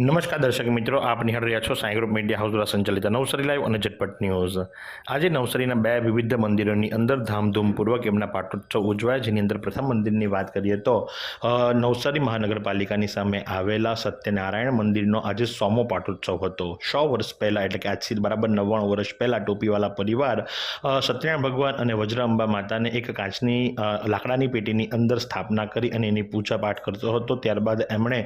નમસ્કાર દર્શક મિત્રો, આપ નિહાળ રહ્યા છો સાંઈ ગ્રુપ મીડિયા હાઉસ દ્વારા સંચાલિત નવસારી લાઈવ અને ઝટપટ ન્યૂઝ. આજે નવસારીના બે વિવિધ મંદિરોની અંદર ધામધૂમપૂર્વક એમના પાટોત્સવ ઉજવાય, જેની અંદર પ્રથમ મંદિરની વાત કરીએ તો નવસારી મહાનગરપાલિકાની સામે આવેલા સત્યનારાયણ મંદિરનો આજે સોમો પાટોત્સવ હતો. સો વર્ષ પહેલાં, એટલે કે આજથી બરાબર નવ્વાણું વર્ષ પહેલાં ટોપીવાલા પરિવાર સત્યનારાયણ ભગવાન અને વજ્રાંબા માતાને એક કાચની લાકડાની પેટીની અંદર સ્થાપના કરી અને એની પૂજા પાઠ કરતો હતો. ત્યારબાદ એમણે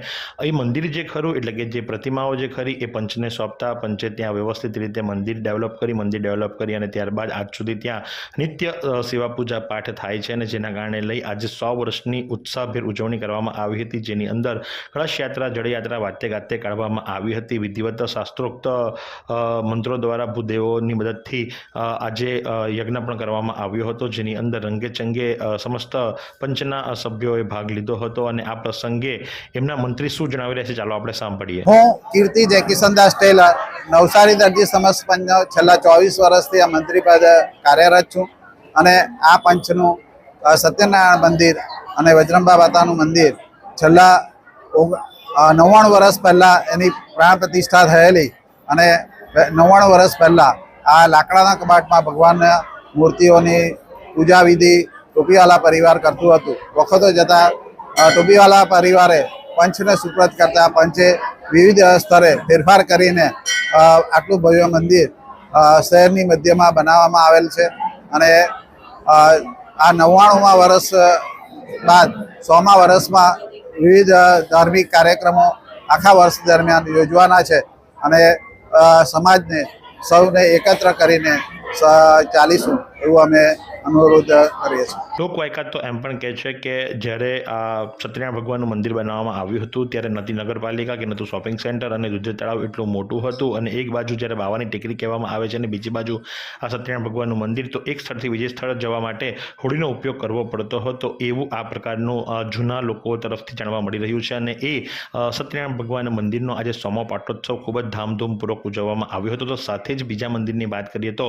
એ મંદિર જે ખરું, એટલે કે જે પ્રતિમાઓ જે ખરી એ પંચને સોંપતા, પંચે ત્યાં વ્યવસ્થિત રીતે મંદિર ડેવલપ કરી, મંદિર ડેવલપ કરી અને ત્યારબાદ આજ સુધી ત્યાં નિત્ય સેવા પૂજા પાઠ થાય છે અને જેના કારણે લઈ આજે સો વર્ષની ઉત્સાહભેર ઉજવણી કરવામાં આવી હતી, જેની અંદર કળશ યાત્રા જળયાત્રા વાત્ય ગાત્ય કાઢવામાં આવી હતી. વિધિવત શાસ્ત્રોક્ત મંત્રો દ્વારા ભૂદેવોની મદદથી આજે યજ્ઞ પણ કરવામાં આવ્યો હતો, જેની અંદર રંગે ચંગે સમસ્ત પંચના સભ્યોએ ભાગ લીધો હતો અને આ પ્રસંગે એમના મંત્રી શું જણાવી રહ્યા છે ચાલો આપણે સાંભળીએ. હું કીર્તિ જય કિશનદાસ ટેલર, નવસારી દરજી સમાજ પંચ, છેલ્લા ચોવીસ વર્ષથી આ મંત્રી પદ કાર્યરત છું અને આ પંચનું સત્યનારાયણ મંદિર અને વજરંબા માતાનું મંદિર છેલ્લા નવ્વાણું વર્ષ પહેલાં એની પ્રાણ પ્રતિષ્ઠા થયેલી અને નવ્વાણું વર્ષ પહેલાં આ લાકડાના કબાટમાં ભગવાનના મૂર્તિઓની પૂજા વિધિ ટોપીવાલા પરિવાર કરતું હતું. વખતો જતાં ટોપીવાલા પરિવારે પંચને સુપ્રત કરતા પંચે વિવિધ સ્તરે ફેરફાર કરીને આટલું ભવ્ય મંદિર શહેરની મધ્યમાં બનાવવામાં આવેલ છે. અને આ નવ્વાણુંમાં વર્ષ બાદ સોમા વર્ષમાં વિવિધ ધાર્મિક કાર્યક્રમો આખા વર્ષ દરમિયાન યોજવાના છે. અને સમાજને સૌને એકત્ર કરીને ચાલીશું એવું અમે અનુરોધ કરીએ છીએ. લોકવાયકા તો એમ પણ કહે છે કે જ્યારે આ સત્યનારાયણ ભગવાનનું મંદિર બનાવવામાં આવ્યું હતું, ત્યારે નથી નગરપાલિકા કે નહોતું શોપિંગ સેન્ટર અને દૂધ તળાવ એટલું મોટું હતું અને એક બાજુ જ્યારે બાવાની ટેકરી કહેવામાં આવે છે અને બીજી બાજુ આ સત્યનારાયણ ભગવાનનું મંદિર, તો એક સ્થળથી બીજે સ્થળ જવા માટે હોડીનો ઉપયોગ કરવો પડતો હતો. એવું આ પ્રકારનું જૂના લોકો તરફથી જાણવા મળી રહ્યું છે અને એ સત્યનારાયણ ભગવાન મંદિરનો આજે સોમો પાટોત્સવ ખૂબ જ ધામધૂમપૂર્વક ઉજવવામાં આવ્યો હતો. તો સાથે જ બીજા મંદિરની વાત કરીએ તો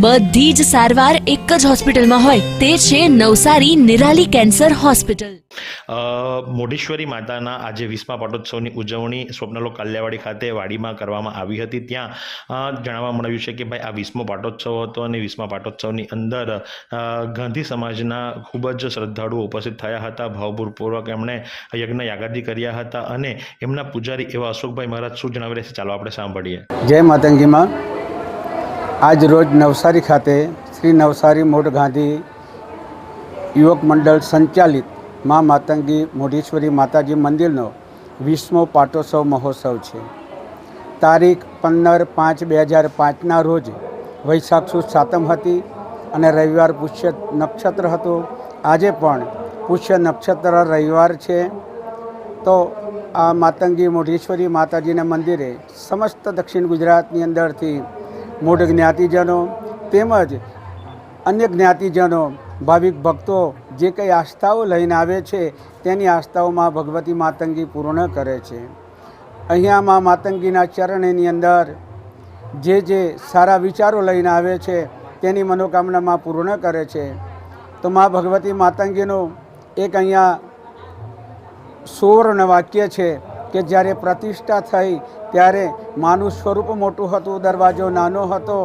બધી જ સારવાર એક જ હોસ્પિટલમાં હોય. તે છે નવસારી નિરાલી કેન્સર હોસ્પિટલ. મોઢેશ્વરી માતાના આજે વીસમા પાટોત્સવની ઉજવણી સ્વપ્નલો કલ્યાવાડી ખાતે વાડીમાં કરવામાં આવી હતી. ત્યાં જણાવવા મળ્યું છે કે ભાઈ આ વીસમો પાટોત્સવ હતો અને વીસમા પાટોત્સવની અંદર ગાંધી સમાજના ખૂબ જ શ્રદ્ધાળુઓ ઉપસ્થિત થયા હતા. ભાવપૂર્વક એમણે યજ્ઞ યાગાદી કર્યા હતા અને એમના પૂજારી એવા અશોકભાઈ મહારાજ શું જણાવી રહ્યા છે? ચાલો આપણે સાંભળીએ. જય માતંગીમાં. આજ રોજ નવસારી ખાતે શ્રી નવસારી મોઢ ગાંધી યુવક મંડળ સંચાલિત મા માતંગી મોઢેશ્વરી માતાજી મંદિરનો વીસમો પાટોત્સવ મહોત્સવ છે. તારીખ પંદર પાંચ બે હજાર પાંચના રોજ વૈશાખ સુદ સાતમ હતી અને રવિવાર પુષ્ય નક્ષત્ર હતું. આજે પણ પુષ્ય નક્ષત્ર રવિવાર છે. તો આ માતંગી મોઢેશ્વરી માતાજીના મંદિરે સમસ્ત દક્ષિણ ગુજરાતની અંદરથી મૂળ જ્ઞાતિજનો તેમજ અન્ય જ્ઞાતિજનો, ભાવિક ભક્તો જે કંઈ આસ્થાઓ લઈને આવે છે, તેની આસ્થાઓમાં ભગવતી માતંગી પૂર્ણ કરે છે. અહીંયા મા માતંગીના ચરણની અંદર જે જે સારા વિચારો લઈને આવે છે, તેની મનોકામનામાં પૂર્ણ કરે છે. તો મા ભગવતી માતંગીનું એક અહીંયા સુવર્ણ વાક્ય છે કે જ્યારે પ્રતિષ્ઠા થઈ ત્યારે માનું સ્વરૂપ મોટું હતું, દરવાજો નાનો હતો.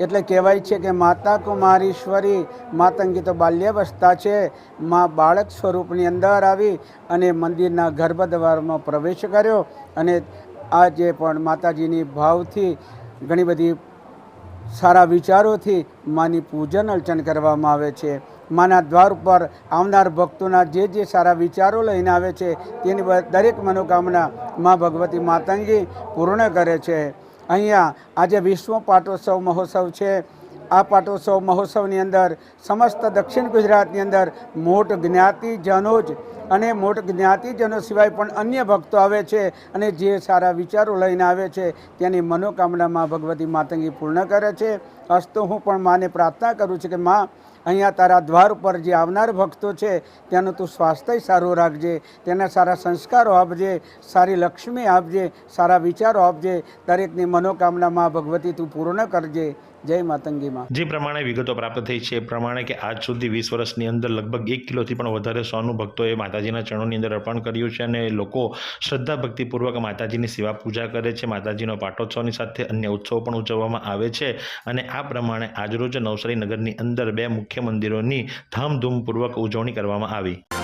એટલે કહેવાય છે કે માતા કુમારીશ્વરી માતંગી તો બાલ્યાવસ્થા છે. મા બાળક સ્વરૂપની અંદર આવી અને મંદિરના ગર્ભદ્વારમાં પ્રવેશ કર્યો અને આજે પણ માતાજીની ભાવથી ઘણી બધી સારા વિચારોથી માની પૂજન અર્ચન કરવામાં આવે છે. માના દ્વાર ઉપર આવનાર ભક્તોના જે જે સારા વિચારો લઈને આવે છે, તેની દરેક મનોકામના મા ભગવતી માતંગી પૂર્ણ કરે છે. અહીંયા આજે વિશ્વ પાટોત્સવ મહોત્સવ છે. આ પાટોત્સવ મહોત્સવની અંદર સમસ્ત દક્ષિણ ગુજરાતની અંદર મોટ જ્ઞાતિજનો જ અને મોટ જ્ઞાતિજનો સિવાય પણ અન્ય ભક્તો આવે છે અને જે સારા વિચારો લઈને આવે છે, તેની મનોકામનામાં ભગવતી માતંગી પૂર્ણ કરે છે. અસ્તો હું પણ માને પ્રાર્થના કરું છું કે માં અહીંયા તારા દ્વાર ઉપર જે આવનાર ભક્તો છે, તેનું તું સ્વાસ્થ્ય સારું રાખજે, તેને સારા સંસ્કારો આપજે, સારી લક્ષ્મી આપજે, સારા વિચારો આપજે, દરેકની મનોકામનામાં ભગવતી તું પૂર્ણ કરજે. જય માતંગીમાં જે પ્રમાણે વિગતો પ્રાપ્ત થઈ છે, એ પ્રમાણે કે આજ સુધી વીસ વર્ષની અંદર લગભગ એક કિલોથી પણ વધારે સોનું ભક્તોએ માતાજીના ચરણોની અંદર અર્પણ કર્યું છે અને લોકો શ્રદ્ધા ભક્તિપૂર્વક માતાજીની સેવા પૂજા કરે છે. માતાજીનો પાટોત્સવની સાથે અન્ય ઉત્સવો પણ ઉજવવામાં આવે છે અને આ પ્રમાણે આજરોજ નવસારી નગરની અંદર બે મુખ્ય મંદિરોની ધામધૂમપૂર્વક ઉજવણી કરવામાં આવી.